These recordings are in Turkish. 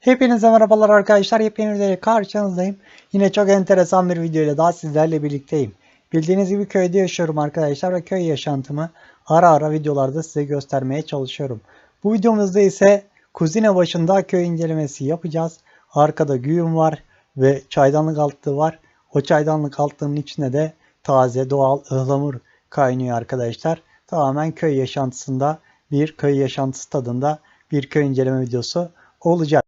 Hepinize merhabalar arkadaşlar. Yepyeni videoyla karşınızdayım. Yine çok enteresan bir video ile daha sizlerle birlikteyim. Bildiğiniz gibi köyde yaşıyorum arkadaşlar ve köy yaşantımı ara ara videolarda size göstermeye çalışıyorum. Bu videomuzda ise Kuzine başında köy incelemesi yapacağız. Arkada güğüm var ve çaydanlık altlığı var. O çaydanlık altlığının içinde de taze doğal ıhlamur kaynıyor arkadaşlar. Tamamen köy yaşantısında bir köy yaşantısı tadında bir köy inceleme videosu olacak.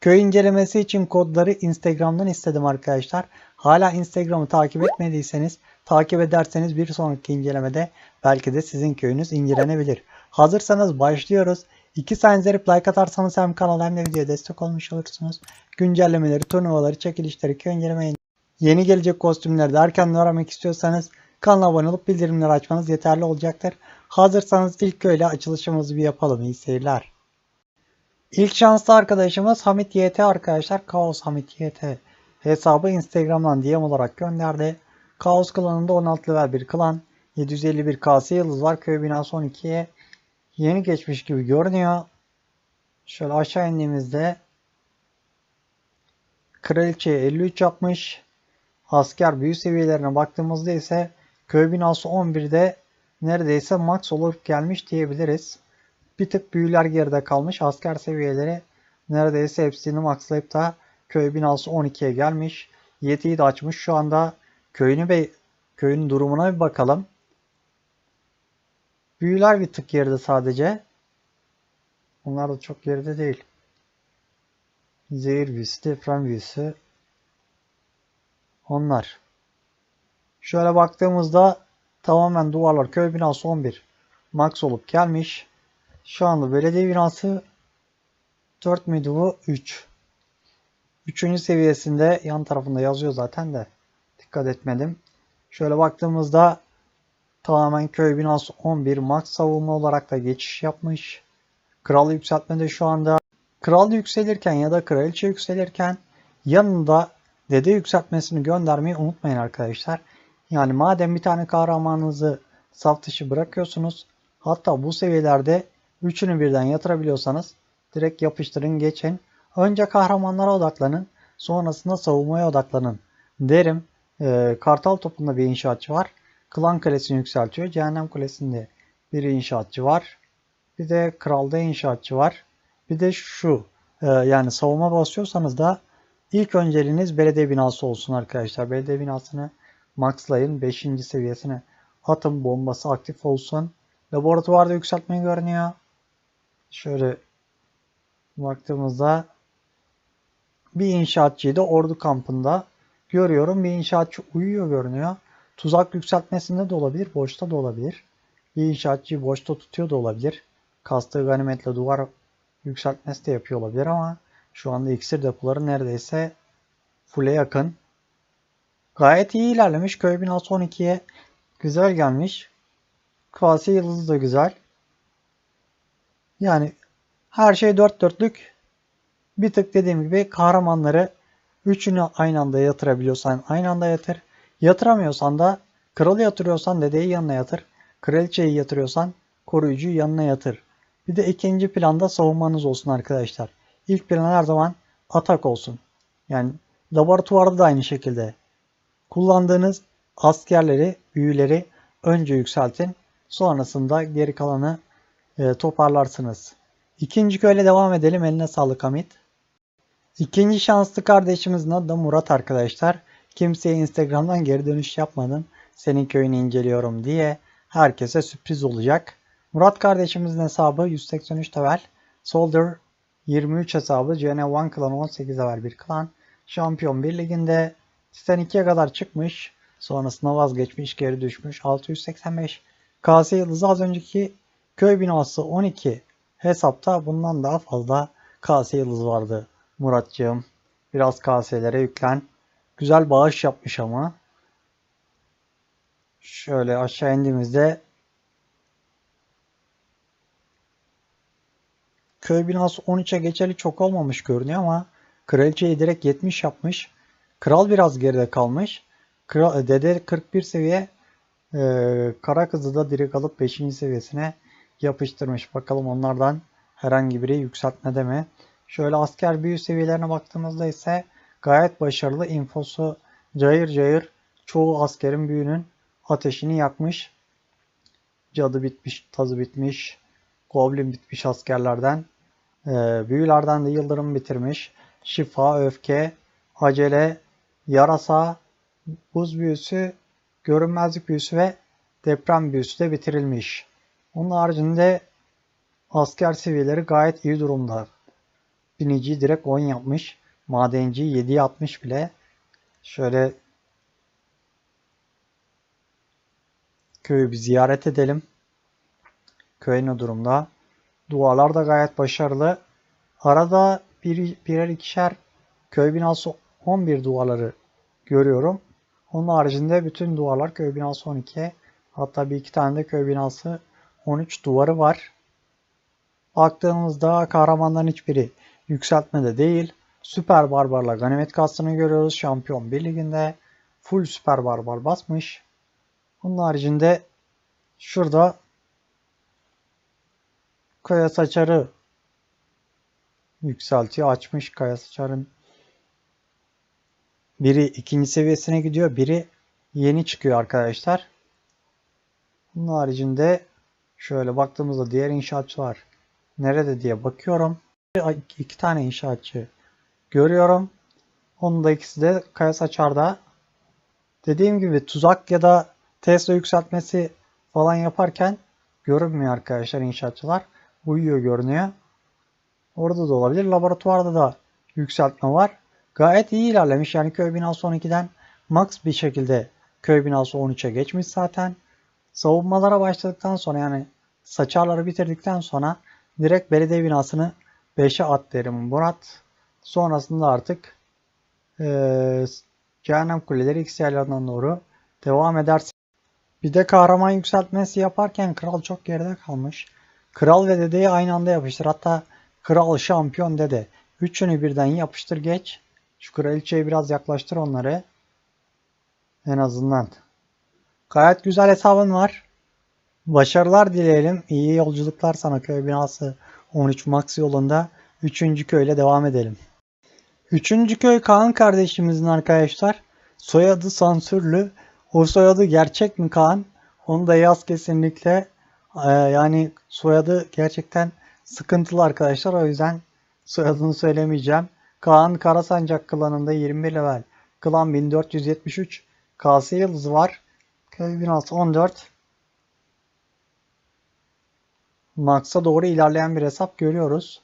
Köy incelemesi için kodları Instagram'dan istedim arkadaşlar. Hala Instagram'ı takip etmediyseniz takip ederseniz bir sonraki incelemede belki de sizin köyünüz incelenebilir. Hazırsanız başlıyoruz. İki saniyede like atarsanız hem kanala hem de videoya destek olmuş olursunuz. Güncellemeleri, turnuvaları, çekilişleri, köy incelemeyi, yeni gelecek kostümleri de erkenden öğrenmek istiyorsanız kanala abone olup bildirimleri açmanız yeterli olacaktır. Hazırsanız ilk köyle açılışımızı bir yapalım. İyi seyirler. İlk şanslı arkadaşımız Hamit YT arkadaşlar. Kaos Hamit YT hesabı Instagram'dan DM olarak gönderdi. Kaos klanında 16 level bir klan. 751 KS yıldız var. Köy binası 12'ye yeni geçmiş gibi görünüyor. Şöyle aşağı indiğimizde Kraliçeye 53 yapmış. Asker büyü seviyelerine baktığımızda ise köy binası 11'de neredeyse max olup gelmiş diyebiliriz. Bir tık büyüler geride kalmış. Asker seviyeleri neredeyse hepsini maxlayıp da köy binası 12'ye gelmiş. Yeti'yi de açmış. Şu anda köyünü ve köyün durumuna bir bakalım. Büyüler bir tık geride sadece. Onlar da çok geride değil. Zehir büyüsü, deprem büyüsü. Onlar. Şöyle baktığımızda tamamen duvarlar köy binası 11 max olup gelmiş. Şu anda belediye binası 4 müydü bu? 3. Üçüncü seviyesinde yan tarafında yazıyor zaten de dikkat etmedim. Şöyle baktığımızda tamamen köy binası 11 max savunma olarak da geçiş yapmış. Kral yükseltmede şu anda kral yükselirken ya da kraliçe yükselirken yanında dede yükseltmesini göndermeyi unutmayın arkadaşlar. Yani madem bir tane kahramanınızı saf dışı bırakıyorsunuz hatta bu seviyelerde Üçünü birden yatırabiliyorsanız direkt yapıştırın geçin. Önce kahramanlara odaklanın. Sonrasında savunmaya odaklanın derim. Ee, Kartal topunda bir inşaatçı var. Klan Kalesi'ni yükseltiyor. Cehennem Kulesi'nde bir inşaatçı var. Bir de Kral'da inşaatçı var. Bir de şu e, yani savunma basıyorsanız da ilk önceliğiniz belediye binası olsun arkadaşlar. Belediye binasını maxlayın. 5. seviyesine atın bombası aktif olsun. Laboratuvarda yükseltmeyi görünüyor. Şöyle baktığımızda bir inşaatçıyı da ordu kampında görüyorum. Bir inşaatçı uyuyor görünüyor. Tuzak yükseltmesinde de olabilir, boşta da olabilir. Bir inşaatçıyı boşta tutuyor da olabilir. Kastığı ganimetle duvar yükseltmesi de yapıyor olabilir ama şu anda iksir depoları neredeyse full'e yakın. Gayet iyi ilerlemiş. Köy binası 12'ye güzel gelmiş. Kvasi yıldızı da güzel. Yani her şey dört dörtlük. Bir tık dediğim gibi kahramanları üçünü aynı anda yatırabiliyorsan aynı anda yatır. Yatıramıyorsan da kralı yatırıyorsan dedeyi yanına yatır. Kraliçeyi yatırıyorsan koruyucuyu yanına yatır. Bir de ikinci planda savunmanız olsun arkadaşlar. İlk plan her zaman atak olsun. Yani laboratuvarda da aynı şekilde. Kullandığınız askerleri, büyüleri önce yükseltin. Sonrasında geri kalanı e, toparlarsınız. İkinci köyle devam edelim. Eline sağlık Hamit. İkinci şanslı kardeşimizin adı da Murat arkadaşlar. Kimseye Instagram'dan geri dönüş yapmadım. Senin köyünü inceliyorum diye. Herkese sürpriz olacak. Murat kardeşimizin hesabı 183 level. Soldier 23 hesabı. CN1 klan 18 level bir klan. Şampiyon 1 liginde. Titan 2'ye kadar çıkmış. Sonrasında vazgeçmiş, geri düşmüş. 685. KS yıldızı az önceki köy binası 12 hesapta bundan daha fazla KS yıldız vardı Muratcığım. Biraz KS'lere yüklen. Güzel bağış yapmış ama. Şöyle aşağı indiğimizde köy binası 13'e geçeli çok olmamış görünüyor ama kraliçeyi direkt 70 yapmış. Kral biraz geride kalmış. Kral, dede 41 seviye Ee, kara kızı da direkt alıp 5. seviyesine yapıştırmış. Bakalım onlardan herhangi biri yükseltmede mi? Şöyle asker büyü seviyelerine baktığımızda ise gayet başarılı. Infosu cayır cayır çoğu askerin büyünün ateşini yakmış. Cadı bitmiş, tazı bitmiş, goblin bitmiş askerlerden. Ee, büyülerden de yıldırım bitirmiş. Şifa, öfke, acele, yarasa, buz büyüsü, görünmezlik büyüsü ve deprem büyüsü de bitirilmiş. Onun haricinde asker seviyeleri gayet iyi durumda. Biniciyi direkt 10 yapmış. Madenci 7 yapmış bile. Şöyle köyü bir ziyaret edelim. Köy ne durumda? Duvarlar da gayet başarılı. Arada bir, birer ikişer köy binası 11 duvarları görüyorum. Onun haricinde bütün duvarlar köy binası 12. Hatta bir iki tane de köy binası 13 duvarı var. Baktığımızda kahramanların hiçbiri yükseltmede değil. Süper Barbar'la ganimet kastını görüyoruz. Şampiyon 1 liginde full Süper Barbar basmış. Bunun haricinde şurada Kaya Saçarı yükseltiyor. Açmış Kaya Saçar'ın biri ikinci seviyesine gidiyor. Biri yeni çıkıyor arkadaşlar. Bunun haricinde şöyle baktığımızda diğer inşaatçılar nerede diye bakıyorum. İki tane inşaatçı görüyorum. Onun da ikisi de Kaya Saçar'da. Dediğim gibi tuzak ya da Tesla yükseltmesi falan yaparken görünmüyor arkadaşlar inşaatçılar. Uyuyor görünüyor. Orada da olabilir. Laboratuvarda da yükseltme var. Gayet iyi ilerlemiş. Yani köy binası 12'den max bir şekilde köy binası 13'e geçmiş zaten. Savunmalara başladıktan sonra yani saçarları bitirdikten sonra direkt belediye binasını 5'e at derim Murat. Sonrasında artık ee, Cehennem Kuleleri X yerlerden doğru devam edersin. Bir de kahraman yükseltmesi yaparken kral çok geride kalmış. Kral ve dedeyi aynı anda yapıştır. Hatta kral şampiyon dede. Üçünü birden yapıştır geç. Şu kraliçeyi biraz yaklaştır onları. En azından. Gayet güzel hesabın var. Başarılar dileyelim. İyi yolculuklar sana köy binası 13 Max yolunda. Üçüncü köyle devam edelim. Üçüncü köy Kaan kardeşimizin arkadaşlar. Soyadı sansürlü. O soyadı gerçek mi Kaan? Onu da yaz kesinlikle. Ee, yani soyadı gerçekten sıkıntılı arkadaşlar. O yüzden soyadını söylemeyeceğim. Kaan Karasancak klanında 21 level. Klan 1473. KS yıldızı var. Köy binası 14. Max'a doğru ilerleyen bir hesap görüyoruz.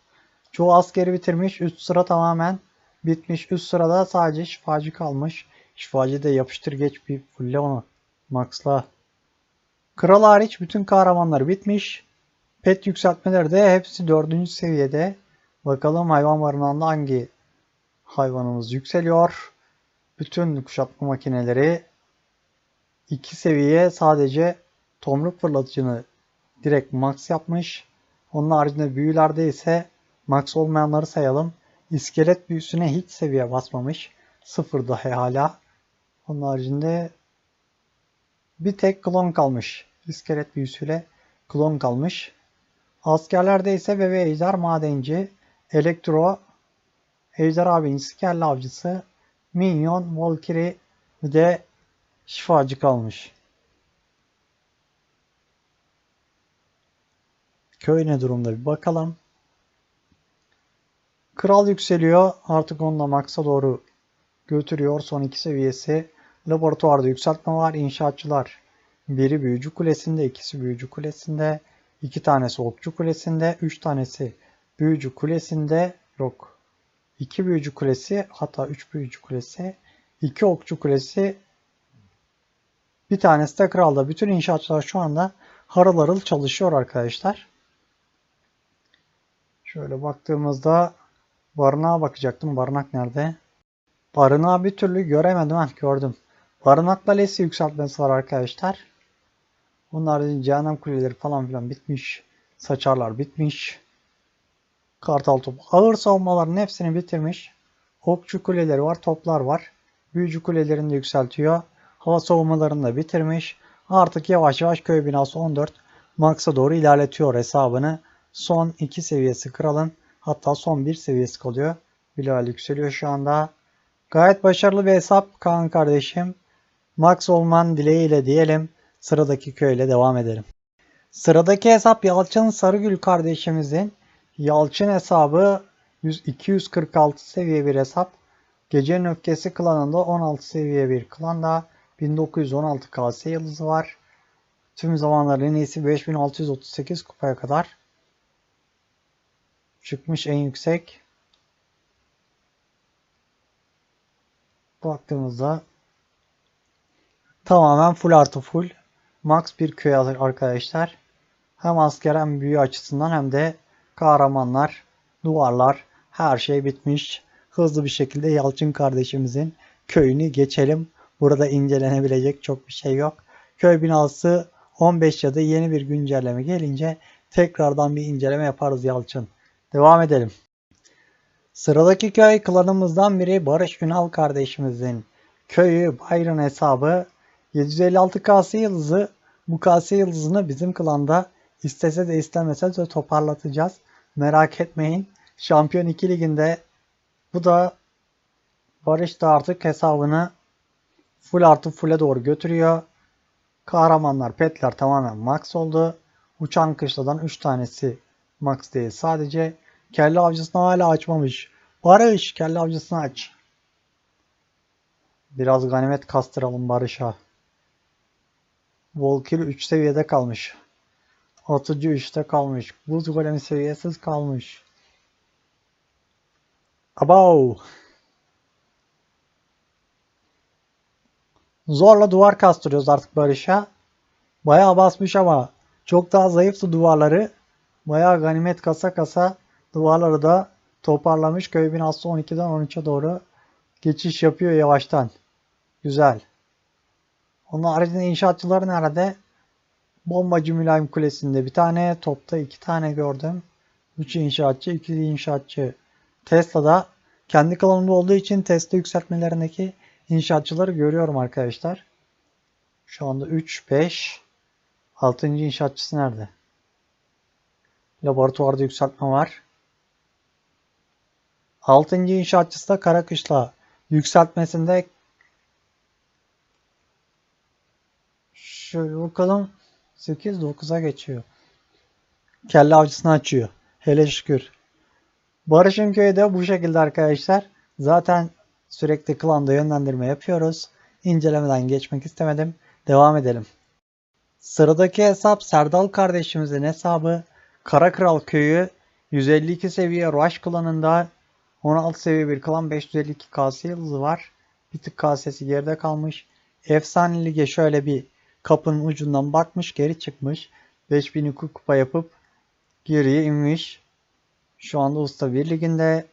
Çoğu askeri bitirmiş. Üst sıra tamamen bitmiş. Üst sırada sadece şifacı kalmış. Şifacı da yapıştır geç bir fulle onu. Max'la. Kral hariç bütün kahramanlar bitmiş. Pet yükseltmeleri de hepsi 4. seviyede. Bakalım hayvan barınağında hangi hayvanımız yükseliyor. Bütün kuşatma makineleri 2 seviye sadece tomruk fırlatıcını direkt max yapmış. Onun haricinde büyülerde ise max olmayanları sayalım. İskelet büyüsüne hiç seviye basmamış. Sıfır dahi hala. Onun haricinde bir tek klon kalmış. İskelet büyüsüyle klon kalmış. Askerlerde ise bebe ejder madenci, elektro, ejder abinci, kelle avcısı, minyon, volkiri ve de şifacı kalmış. Köy ne durumda bir bakalım. Kral yükseliyor. Artık onunla maksa doğru götürüyor. Son iki seviyesi. Laboratuvarda yükseltme var. İnşaatçılar. Biri büyücü kulesinde, ikisi büyücü kulesinde, iki tanesi okçu kulesinde, üç tanesi büyücü kulesinde yok. İki büyücü kulesi hatta üç büyücü kulesi, iki okçu kulesi, bir tanesi de kralda. Bütün inşaatçılar şu anda harıl harıl çalışıyor arkadaşlar. Şöyle baktığımızda barınağa bakacaktım. Barınak nerede? Barınağı bir türlü göremedim. Heh, gördüm. Barınakla lesi yükseltmesi var arkadaşlar. Bunlar cehennem kuleleri falan filan bitmiş. Saçarlar bitmiş. Kartal top. Ağır savunmaların hepsini bitirmiş. Okçu kuleleri var. Toplar var. Büyücü kulelerini de yükseltiyor. Hava savunmalarını da bitirmiş. Artık yavaş yavaş köy binası 14 Max'a doğru ilerletiyor hesabını. Son 2 seviyesi kralın hatta son 1 seviyesi kalıyor. Bilal yükseliyor şu anda. Gayet başarılı bir hesap Kaan kardeşim. Max olman dileğiyle diyelim. Sıradaki köyle devam edelim. Sıradaki hesap Yalçın Sarıgül kardeşimizin. Yalçın hesabı 100, 246 seviye bir hesap. Gecenin Öfkesi klanında 16 seviye bir klanda 1916 KS yıldızı var. Tüm zamanların en iyisi 5638 kupaya kadar çıkmış en yüksek. Baktığımızda tamamen full artı full. Max bir köy arkadaşlar. Hem asker hem büyü açısından hem de kahramanlar, duvarlar her şey bitmiş. Hızlı bir şekilde Yalçın kardeşimizin köyünü geçelim. Burada incelenebilecek çok bir şey yok. Köy binası 15 ya yeni bir güncelleme gelince tekrardan bir inceleme yaparız Yalçın. Devam edelim. Sıradaki köy klanımızdan biri Barış Ünal kardeşimizin köyü Byron hesabı 756 KS yıldızı. Bu KS yıldızını bizim klanda istese de istemese de toparlatacağız. Merak etmeyin. Şampiyon 2 liginde bu da Barış da artık hesabını full artı full'e doğru götürüyor. Kahramanlar, petler tamamen max oldu. Uçan kışladan 3 tanesi max değil. Sadece kelle avcısını hala açmamış. Barış kelle avcısını aç. Biraz ganimet kastıralım Barış'a. Volkir 3 seviyede kalmış. Atıcı 3'te kalmış. Buz golemi seviyesiz kalmış. Abav. Zorla duvar kastırıyoruz artık Barış'a. Bayağı basmış ama çok daha zayıftı duvarları. Bayağı ganimet kasa kasa duvarları da toparlamış. Köy binası 12'den 13'e doğru geçiş yapıyor yavaştan. Güzel. Onun haricinde inşaatçıları nerede? Bombacı Mülayim Kulesi'nde bir tane, topta iki tane gördüm. Üç inşaatçı, iki inşaatçı. Tesla'da kendi klanımda olduğu için Tesla yükseltmelerindeki inşaatçıları görüyorum arkadaşlar. Şu anda 3, 5, 6. inşaatçısı nerede? Laboratuvarda yükseltme var. 6. inşaatçısı da Karakışla yükseltmesinde şöyle bakalım 8 9'a geçiyor. Kelle avcısını açıyor. Hele şükür. Barış'ın köyü de bu şekilde arkadaşlar. Zaten sürekli klanda yönlendirme yapıyoruz. İncelemeden geçmek istemedim. Devam edelim. Sıradaki hesap Serdal kardeşimizin hesabı. Kara Kral köyü 152 seviye Rush klanında 16 seviye bir klan 552 KS yıldızı var. Bir tık KS'si geride kalmış. Efsane lige şöyle bir kapının ucundan bakmış geri çıkmış. 5000 kupa yapıp geriye inmiş. Şu anda Usta 1 liginde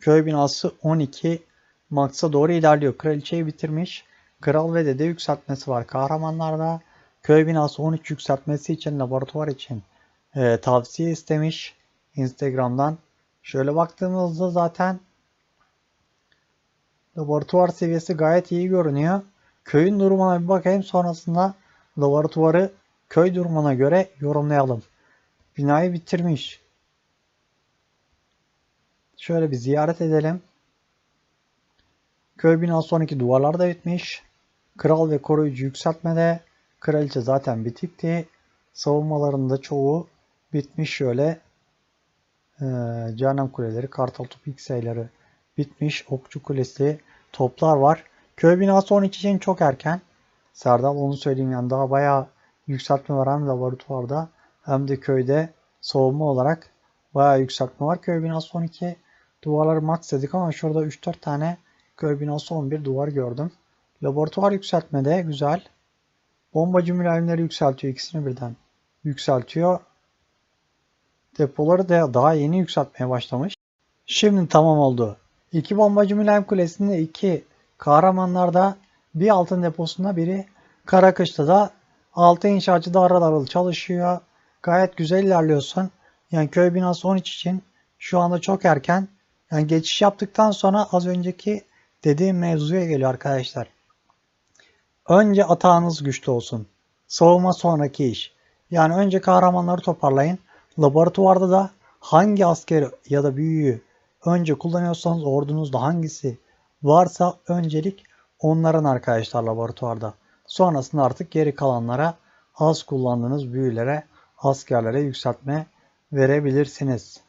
köy binası 12 Max'a doğru ilerliyor. Kraliçeyi bitirmiş. Kral ve dede yükseltmesi var kahramanlarda. Köy binası 13 yükseltmesi için laboratuvar için e, tavsiye istemiş Instagram'dan. Şöyle baktığımızda zaten laboratuvar seviyesi gayet iyi görünüyor. Köyün durumuna bir bakayım sonrasında laboratuvarı köy durumuna göre yorumlayalım. Binayı bitirmiş. Şöyle bir ziyaret edelim. Köy binası 12 duvarlar da bitmiş. Kral ve koruyucu yükseltmede. Kraliçe zaten bitikti. Savunmalarında çoğu bitmiş şöyle. Ee, Cehennem kuleleri, kartal top X'leri bitmiş. Okçu kulesi, toplar var. Köy binası 12 için çok erken. Serdal onu söyleyeyim yani daha bayağı yükseltme var hem laboratuvarda hem de köyde soğuma olarak bayağı yükseltme var. Köy binası 12 duvarları max dedik ama şurada 3-4 tane köy binası 11 duvar gördüm. Laboratuvar yükseltmede güzel. Bombacı mülayimleri yükseltiyor ikisini birden. Yükseltiyor. Depoları da daha yeni yükseltmeye başlamış. Şimdi tamam oldu. İki bombacı mülayim kulesinde iki kahramanlarda bir altın deposunda biri Karakış'ta da altı inşaatçı da aralarıl çalışıyor. Gayet güzel ilerliyorsun. Yani köy binası 13 için şu anda çok erken. Yani geçiş yaptıktan sonra az önceki dediğim mevzuya geliyor arkadaşlar. Önce atağınız güçlü olsun. Savunma sonraki iş. Yani önce kahramanları toparlayın. Laboratuvarda da hangi asker ya da büyüyü önce kullanıyorsanız ordunuzda hangisi varsa öncelik onların arkadaşlar laboratuvarda. Sonrasında artık geri kalanlara az kullandığınız büyülere, askerlere yükseltme verebilirsiniz.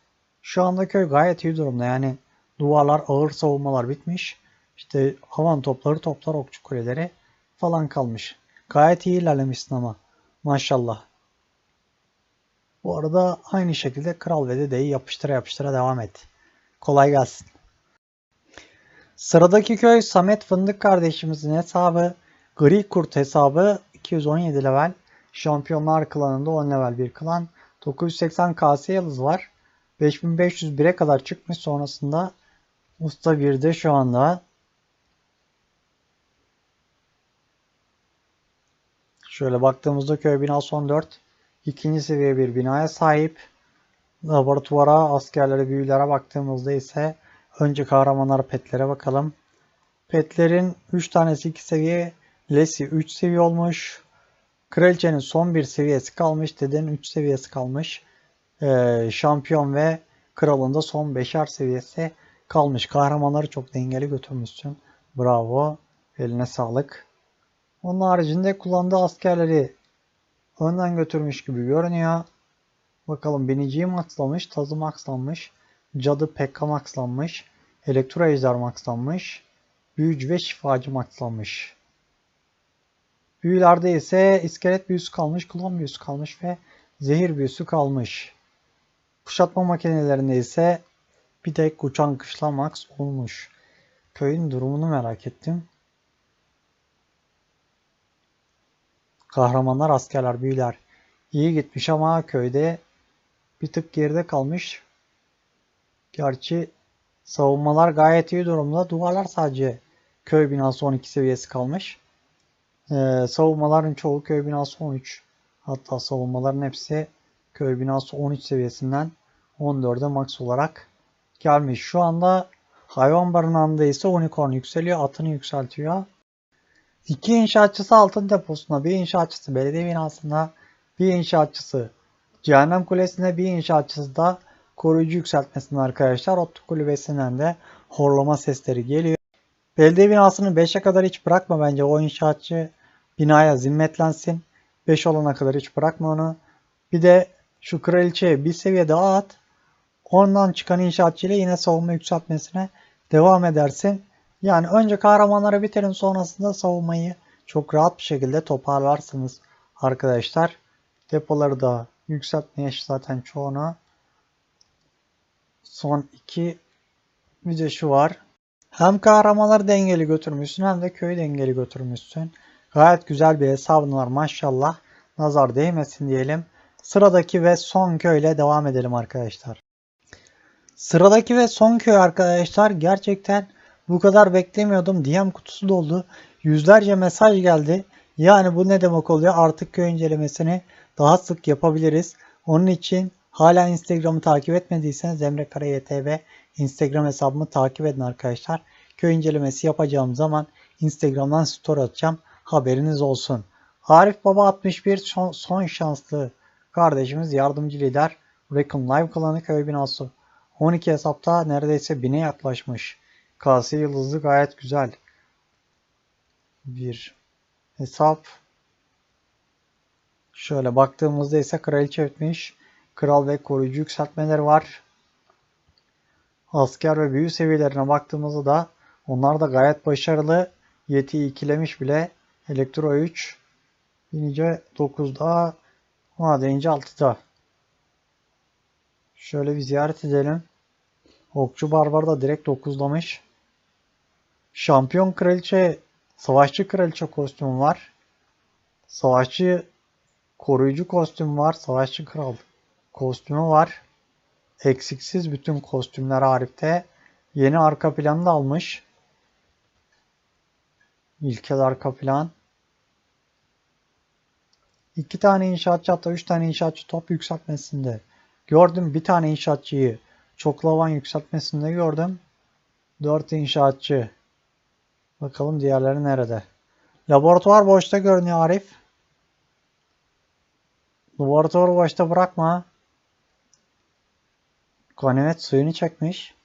Şu anda köy gayet iyi durumda. Yani duvarlar, ağır savunmalar bitmiş. İşte havan topları, toplar, okçu kuleleri falan kalmış. Gayet iyi ilerlemişsin ama. Maşallah. Bu arada aynı şekilde Kral ve Dede'yi yapıştıra yapıştıra devam et. Kolay gelsin. Sıradaki köy Samet Fındık kardeşimizin hesabı. Gri Kurt hesabı 217 level. Şampiyonlar klanında 10 level bir klan. 980 KS yıldız var. 5501'e kadar çıkmış sonrasında Usta 1'de şu anda. Şöyle baktığımızda köy binası 14. ikinci seviye bir binaya sahip. Laboratuvara, askerlere, büyülere baktığımızda ise önce kahramanlar petlere bakalım. Petlerin 3 tanesi 2 seviye, Lesi 3 seviye olmuş. Kraliçenin son bir seviyesi kalmış. Dedenin 3 seviyesi kalmış. Ee, şampiyon ve kralın da son 5'er seviyesi kalmış. Kahramanları çok dengeli götürmüşsün. Bravo. Eline sağlık. Onun haricinde kullandığı askerleri önden götürmüş gibi görünüyor. Bakalım biniciyi maxlamış, tazı maxlanmış, cadı pekka maxlanmış, elektro ejder maxlanmış, büyücü ve şifacı maxlanmış. Büyülerde ise iskelet büyüsü kalmış, klon büyüsü kalmış ve zehir büyüsü kalmış. Kuşatma makinelerinde ise bir tek uçan kışla max olmuş. Köyün durumunu merak ettim. Kahramanlar, askerler, büyüler iyi gitmiş ama köyde bir tık geride kalmış. Gerçi savunmalar gayet iyi durumda. Duvarlar sadece köy binası 12 seviyesi kalmış. Ee, savunmaların çoğu köy binası 13. Hatta savunmaların hepsi köy binası 13 seviyesinden 14'e max olarak gelmiş. Şu anda hayvan barınağında ise unicorn yükseliyor. Atını yükseltiyor. İki inşaatçısı altın deposuna, bir inşaatçısı belediye binasında, bir inşaatçısı cehennem kulesinde, bir inşaatçısı da koruyucu yükseltmesinde arkadaşlar. Otluk kulübesinden de horlama sesleri geliyor. Belediye binasını 5'e kadar hiç bırakma bence. O inşaatçı binaya zimmetlensin. 5 olana kadar hiç bırakma onu. Bir de şu kraliçeye bir seviye daha at. Ondan çıkan inşaatçı ile yine savunma yükseltmesine devam edersin. Yani önce kahramanları bitirin sonrasında savunmayı çok rahat bir şekilde toparlarsınız arkadaşlar. Depoları da yükseltmeye zaten çoğuna. Son iki bir şu var. Hem kahramanları dengeli götürmüşsün hem de köyü dengeli götürmüşsün. Gayet güzel bir hesabın var maşallah. Nazar değmesin diyelim. Sıradaki ve son köyle devam edelim arkadaşlar. Sıradaki ve son köy arkadaşlar gerçekten bu kadar beklemiyordum. DM kutusu doldu. Yüzlerce mesaj geldi. Yani bu ne demek oluyor? Artık köy incelemesini daha sık yapabiliriz. Onun için hala Instagram'ı takip etmediyseniz Emre Karaytv Instagram hesabımı takip edin arkadaşlar. Köy incelemesi yapacağım zaman Instagram'dan story atacağım. Haberiniz olsun. Arif Baba 61 son, son şanslı kardeşimiz yardımcı lider. Recon Live klanı köy binası. 12 hesapta neredeyse 1000'e yaklaşmış. KS yıldızı gayet güzel. Bir hesap. Şöyle baktığımızda ise kraliçe etmiş. Kral ve koruyucu yükseltmeleri var. Asker ve büyü seviyelerine baktığımızda da onlar da gayet başarılı. Yeti'yi ikilemiş bile. Elektro 3. Binice 9'da. Madenci 6'da. Şöyle bir ziyaret edelim. Okçu Barbar da direkt 9'lamış. Şampiyon kraliçe, savaşçı kraliçe kostümü var. Savaşçı koruyucu kostüm var. Savaşçı kral kostümü var. Eksiksiz bütün kostümler Arif'te. Yeni arka planı da almış. İlkel arka plan. İki tane inşaatçı hatta üç tane inşaatçı top yükseltmesinde. Gördüm bir tane inşaatçıyı çoklavan yükseltmesinde gördüm. Dört inşaatçı. Bakalım diğerleri nerede? Laboratuvar boşta görünüyor Arif. Laboratuvarı boşta bırakma. Ganimet suyunu çekmiş.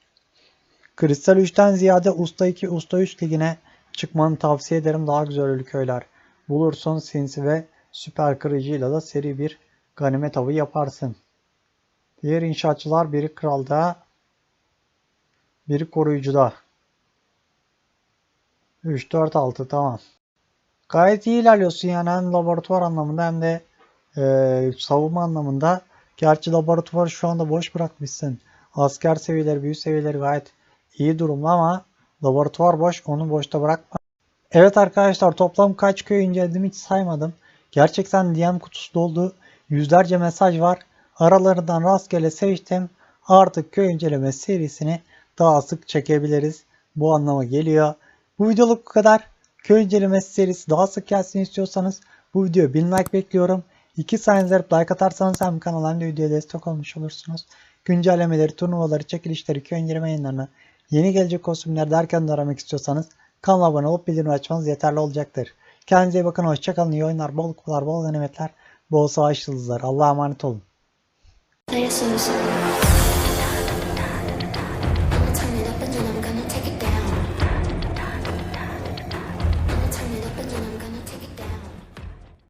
Kristal 3'ten ziyade Usta 2, Usta 3 ligine çıkmanı tavsiye ederim. Daha güzel ölü köyler. Bulursun sinsi ve süper kırıcıyla da seri bir ganimet avı yaparsın. Diğer inşaatçılar biri kralda, biri koruyucuda. 3, 4, 6 tamam. Gayet iyi ilerliyorsun yani hem laboratuvar anlamında hem de e, savunma anlamında. Gerçi laboratuvarı şu anda boş bırakmışsın. Asker seviyeleri, büyü seviyeleri gayet iyi durumda ama laboratuvar boş. Onu boşta bırakma. Evet arkadaşlar toplam kaç köy inceledim hiç saymadım. Gerçekten DM kutusu doldu. Yüzlerce mesaj var. Aralarından rastgele seçtim. Artık köy inceleme serisini daha sık çekebiliriz. Bu anlama geliyor. Bu videoluk bu kadar. Köy incelemesi serisi daha sık gelsin istiyorsanız bu videoya 1000 like bekliyorum. 2 saniye zarıp like atarsanız hem kanala hem de videoya destek olmuş olursunuz. Güncellemeleri, turnuvaları, çekilişleri, köy inceleme yayınlarını, yeni gelecek kostümler derken de aramak istiyorsanız kanala abone olup bildirim açmanız yeterli olacaktır. Kendinize iyi bakın, hoşçakalın, iyi oyunlar, bol kupalar, bol ganimetler, bol savaş yıldızları. Allah'a emanet olun. Ayasınız.